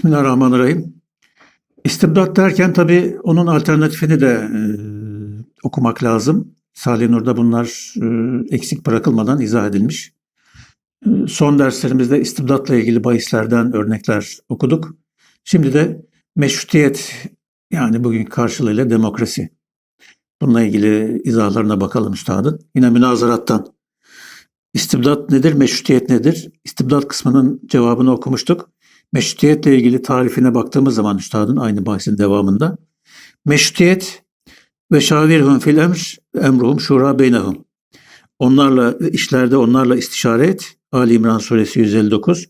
Bismillahirrahmanirrahim. İstibdat derken tabii onun alternatifini de e, okumak lazım. Salih Nur'da bunlar e, eksik bırakılmadan izah edilmiş. E, son derslerimizde istibdatla ilgili bahislerden örnekler okuduk. Şimdi de meşrutiyet yani bugün karşılığıyla demokrasi. Bununla ilgili izahlarına bakalım üstadın. Yine münazarattan. İstibdat nedir, meşrutiyet nedir? İstibdat kısmının cevabını okumuştuk. Meşrutiyetle ilgili tarifine baktığımız zaman üstadın aynı bahsin devamında. Meşrutiyet ve şavirhum fil emr, emruhum şura beynehum. Onlarla işlerde onlarla istişare et. Ali İmran suresi 159.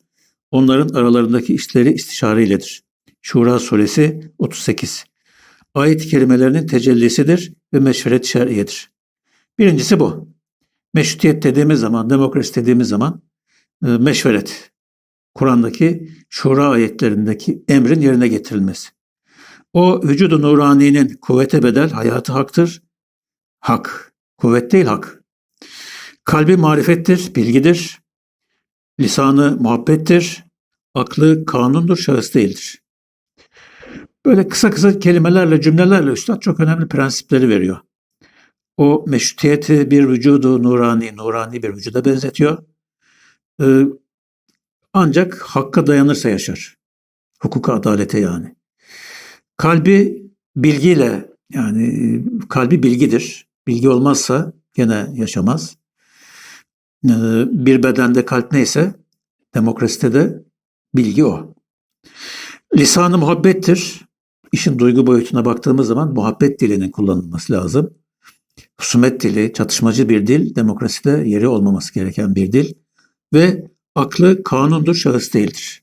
Onların aralarındaki işleri istişare iledir. Şura suresi 38. Ayet-i kerimelerinin tecellisidir ve meşveret şer'iyedir. Birincisi bu. Meşrutiyet dediğimiz zaman, demokrasi dediğimiz zaman e, meşveret. Kur'an'daki şura ayetlerindeki emrin yerine getirilmesi. O vücudu nuraninin kuvvete bedel hayatı haktır. Hak. Kuvvet değil hak. Kalbi marifettir, bilgidir. Lisanı muhabbettir. Aklı kanundur, şahıs değildir. Böyle kısa kısa kelimelerle, cümlelerle Üstad çok önemli prensipleri veriyor. O meşrutiyeti bir vücudu nurani, nurani bir vücuda benzetiyor. Ee, ancak hakka dayanırsa yaşar. Hukuka, adalete yani. Kalbi bilgiyle yani kalbi bilgidir. Bilgi olmazsa gene yaşamaz. Ee, bir bedende kalp neyse demokraside de bilgi o. Lisanı muhabbettir. İşin duygu boyutuna baktığımız zaman muhabbet dilinin kullanılması lazım. Husumet dili, çatışmacı bir dil, demokraside yeri olmaması gereken bir dil ve aklı kanundur, şahıs değildir.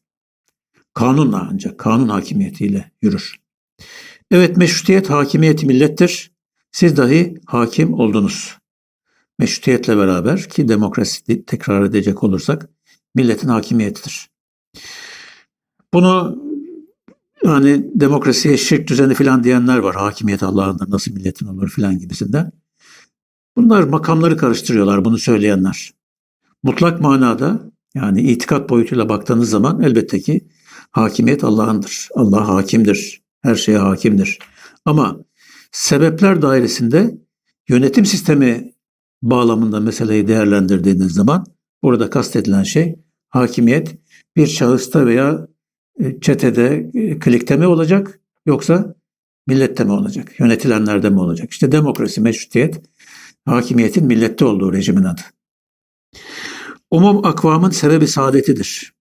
Kanunla ancak, kanun hakimiyetiyle yürür. Evet, meşrutiyet hakimiyeti millettir. Siz dahi hakim oldunuz. Meşrutiyetle beraber ki demokrasi tekrar edecek olursak milletin hakimiyetidir. Bunu yani demokrasiye şirk düzeni filan diyenler var. Hakimiyet Allah'ındır nasıl milletin olur filan gibisinden. Bunlar makamları karıştırıyorlar bunu söyleyenler. Mutlak manada yani itikat boyutuyla baktığınız zaman elbette ki hakimiyet Allah'ındır. Allah hakimdir. Her şeye hakimdir. Ama sebepler dairesinde yönetim sistemi bağlamında meseleyi değerlendirdiğiniz zaman burada kastedilen şey hakimiyet bir şahısta veya e, çetede, e, klikte mi olacak yoksa millette mi olacak? Yönetilenlerde mi olacak? İşte demokrasi, meşrutiyet, hakimiyetin millette olduğu rejimin adı. Umum akvamın sebebi saadetidir.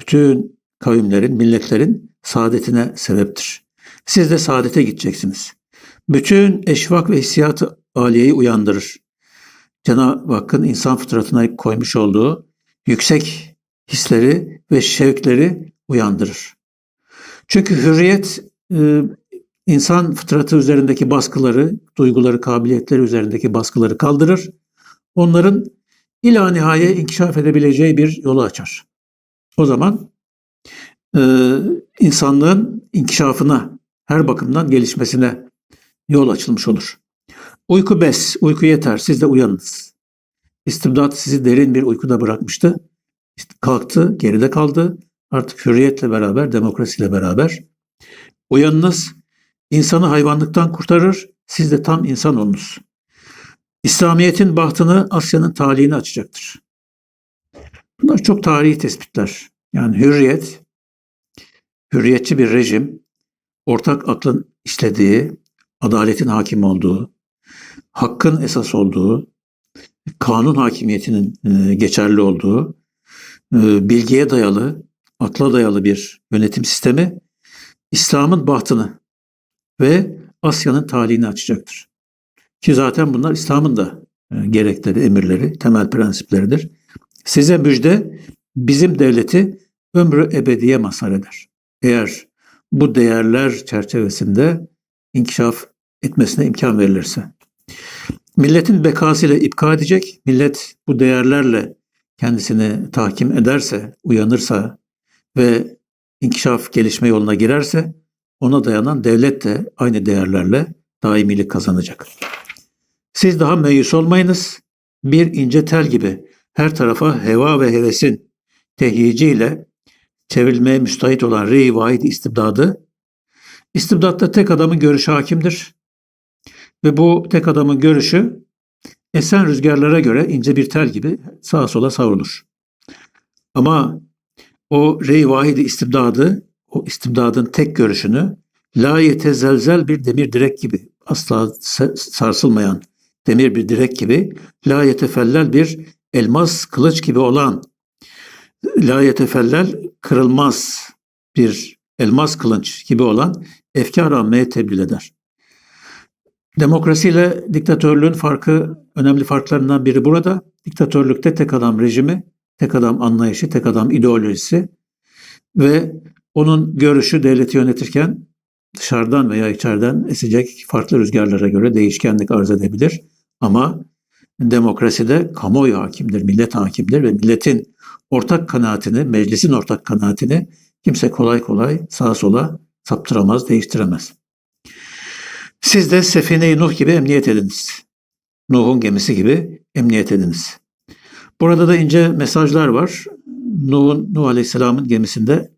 Bütün kavimlerin, milletlerin saadetine sebeptir. Siz de saadete gideceksiniz. Bütün eşvak ve hissiyatı aliyeyi uyandırır. Cenab-ı Hakk'ın insan fıtratına koymuş olduğu yüksek hisleri ve şevkleri uyandırır. Çünkü hürriyet e, insan fıtratı üzerindeki baskıları, duyguları, kabiliyetleri üzerindeki baskıları kaldırır. Onların ila nihaye inkişaf edebileceği bir yolu açar. O zaman e, insanlığın inkişafına, her bakımdan gelişmesine yol açılmış olur. Uyku bes, uyku yeter, siz de uyanınız. İstibdat sizi derin bir uykuda bırakmıştı. Kalktı, geride kaldı. Artık hürriyetle beraber, demokrasiyle beraber. Uyanınız, insanı hayvanlıktan kurtarır, siz de tam insan olunuz. İslamiyet'in bahtını Asya'nın talihini açacaktır. Bunlar çok tarihi tespitler. Yani hürriyet, hürriyetçi bir rejim, ortak aklın işlediği, adaletin hakim olduğu, hakkın esas olduğu, kanun hakimiyetinin e, geçerli olduğu, e, bilgiye dayalı, akla dayalı bir yönetim sistemi İslam'ın bahtını ve Asya'nın talihini açacaktır. Ki zaten bunlar İslam'ın da e, gerekleri, emirleri, temel prensipleridir. Size müjde bizim devleti ömrü ebediye mazhar eder. Eğer bu değerler çerçevesinde inkişaf etmesine imkan verilirse. Milletin bekasıyla ipka edecek, millet bu değerlerle kendisini tahkim ederse, uyanırsa ve inkişaf gelişme yoluna girerse ona dayanan devlet de aynı değerlerle daimilik kazanacak. Siz daha meyus olmayınız. Bir ince tel gibi her tarafa heva ve hevesin tehyiciyle çevrilmeye müstahit olan vahid istibdadı, istibdatta tek adamın görüşü hakimdir. Ve bu tek adamın görüşü esen rüzgarlara göre ince bir tel gibi sağa sola savrulur. Ama o vahidi istibdadı, o istibdadın tek görüşünü la yetezelzel bir demir direk gibi asla sarsılmayan demir bir direk gibi la yetefellel bir elmas kılıç gibi olan la yetefellel kırılmaz bir elmas kılıç gibi olan efkar ammeye tebliğ eder. Demokrasiyle diktatörlüğün farkı, önemli farklarından biri burada. Diktatörlükte tek adam rejimi, tek adam anlayışı, tek adam ideolojisi ve onun görüşü devleti yönetirken dışarıdan veya içeriden esecek farklı rüzgarlara göre değişkenlik arz edebilir. Ama demokraside kamuoyu hakimdir, millet hakimdir ve milletin ortak kanaatini, meclisin ortak kanaatini kimse kolay kolay sağa sola saptıramaz, değiştiremez. Siz de Sefine-i Nuh gibi emniyet ediniz. Nuh'un gemisi gibi emniyet ediniz. Burada da ince mesajlar var. Nuh'un, Nuh Aleyhisselam'ın gemisinde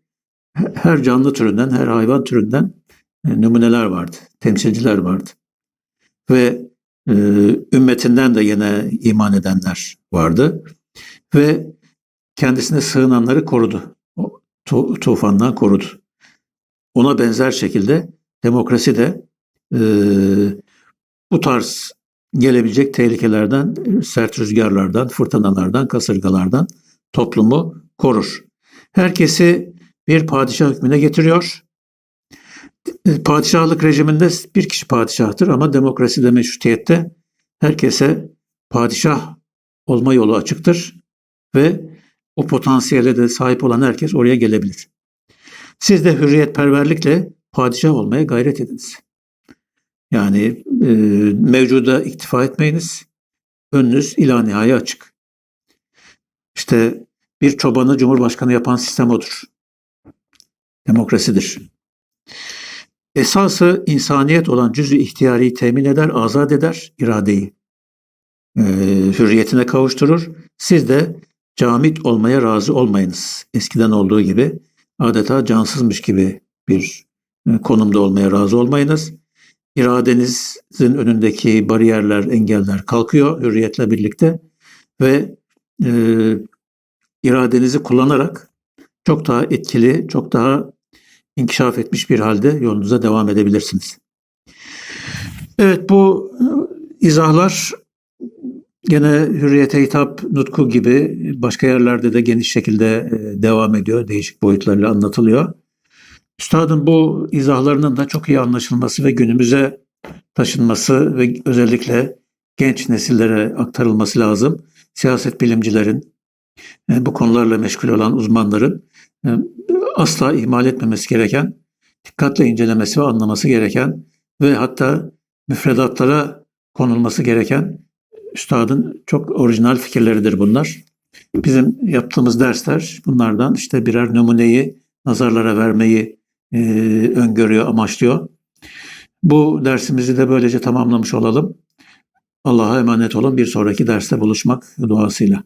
her canlı türünden, her hayvan türünden numuneler vardı, temsilciler vardı. Ve e, ümmetinden de yine iman edenler vardı. Ve kendisine sığınanları korudu. O, tu, tufandan korudu. Ona benzer şekilde demokrasi de e, bu tarz gelebilecek tehlikelerden, sert rüzgarlardan, fırtınalardan, kasırgalardan toplumu korur. Herkesi bir padişah hükmüne getiriyor. Padişahlık rejiminde bir kişi padişahtır ama demokraside meşrutiyette herkese padişah olma yolu açıktır ve o potansiyele de sahip olan herkes oraya gelebilir. Siz de hürriyetperverlikle padişah olmaya gayret ediniz. Yani e, mevcuda iktifa etmeyiniz. Önünüz ila nihaya açık. İşte bir çobanı cumhurbaşkanı yapan sistem odur. Demokrasidir. Esası insaniyet olan cüzü ihtiyari temin eder, azat eder iradeyi. E, hürriyetine kavuşturur. Siz de camit olmaya razı olmayınız. Eskiden olduğu gibi adeta cansızmış gibi bir e, konumda olmaya razı olmayınız iradenizin önündeki bariyerler, engeller kalkıyor hürriyetle birlikte ve e, iradenizi kullanarak çok daha etkili, çok daha inkişaf etmiş bir halde yolunuza devam edebilirsiniz. Evet bu izahlar gene hürriyete hitap nutku gibi başka yerlerde de geniş şekilde devam ediyor. Değişik boyutlarla anlatılıyor. Üstadın bu izahlarının da çok iyi anlaşılması ve günümüze taşınması ve özellikle genç nesillere aktarılması lazım. Siyaset bilimcilerin, e, bu konularla meşgul olan uzmanların e, asla ihmal etmemesi gereken, dikkatle incelemesi ve anlaması gereken ve hatta müfredatlara konulması gereken üstadın çok orijinal fikirleridir bunlar. Bizim yaptığımız dersler bunlardan işte birer numuneyi nazarlara vermeyi e, öngörüyor, amaçlıyor. Bu dersimizi de böylece tamamlamış olalım. Allah'a emanet olun. Bir sonraki derste buluşmak duasıyla.